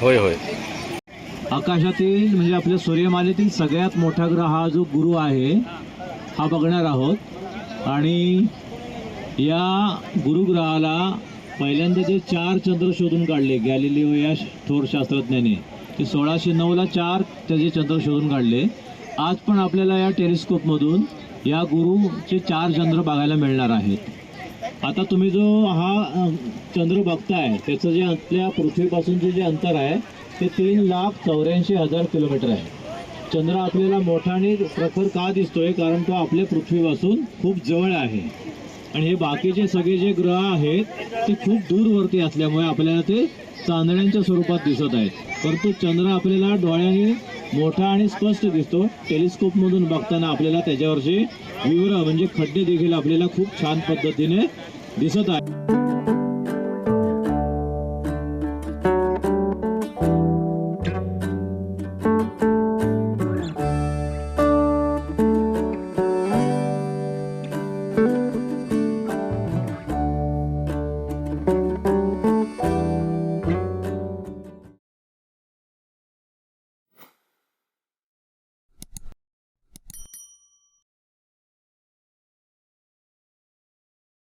होय होय. आकाशातील म्हणजे आपल्या सूर्यमालेतील सगळ्यात मोठा ग्रह हा जो गुरु आहे हा बघणार आहोत. आणि या गुरुग्रहाला पहिल्यांदा जे चार चंद्र शोधून काढले गॅलिलिओ या थोर शास्त्रज्ञाने ते सोळाशे नऊला चार त्याचे चंद्र शोधून काढले. आज पण आपल्याला या टेलिस्कोपमधून या गुरुचे चार चंद्र बघायला मिळणार आहेत. आता तुम्ही जो हा चंद्र बघताय त्याचं जे आपल्या पृथ्वीपासूनचे जे अंतर आहे ते तीन लाख चौऱ्याऐंशी हजार किलोमीटर आहे. चंद्र आपल्याला मोठा आणि प्रखर का दिसतोय? कारण तो आपल्या पृथ्वीपासून खूप जवळ आहे. आणि हे बाकीचे सगळे जे ग्रह आहेत ते खूप दूरवरती असल्यामुळे आपल्याला ते चांदण्यांच्या स्वरूपात दिसत आहेत. परंतु चंद्र आपल्याला डोळ्याने मोठा आणि स्पष्ट दिसतो. टेलिस्कोपमधून बघताना आपल्याला त्याच्यावरचे विवर म्हणजे खड्डे देखील आपल्याला खूप छान पद्धतीने दिसत आहे